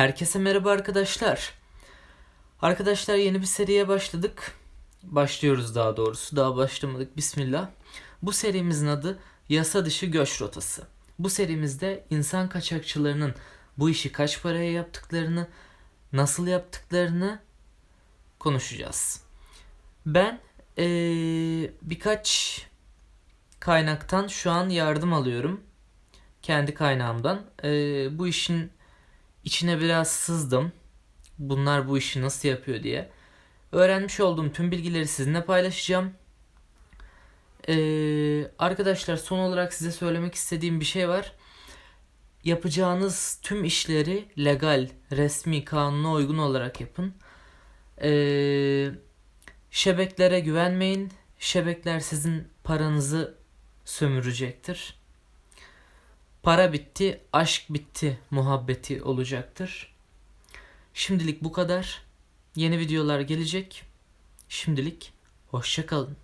Herkese merhaba arkadaşlar. Arkadaşlar yeni bir seriye başladık. Başlıyoruz daha doğrusu. Daha başlamadık. Bismillah. Bu serimizin adı Yasa Dışı Göç Rotası. Bu serimizde insan kaçakçılarının bu işi kaç paraya yaptıklarını, nasıl yaptıklarını konuşacağız. Ben eee, birkaç kaynaktan şu an yardım alıyorum. Kendi kaynağımdan. Eee, bu işin içine biraz sızdım. Bunlar bu işi nasıl yapıyor diye. Öğrenmiş olduğum tüm bilgileri sizinle paylaşacağım. Ee, arkadaşlar son olarak size söylemek istediğim bir şey var. Yapacağınız tüm işleri legal, resmi, kanuna uygun olarak yapın. Ee, şebeklere güvenmeyin. Şebekler sizin paranızı sömürecektir. Para bitti, aşk bitti muhabbeti olacaktır. Şimdilik bu kadar. Yeni videolar gelecek. Şimdilik hoşça kalın.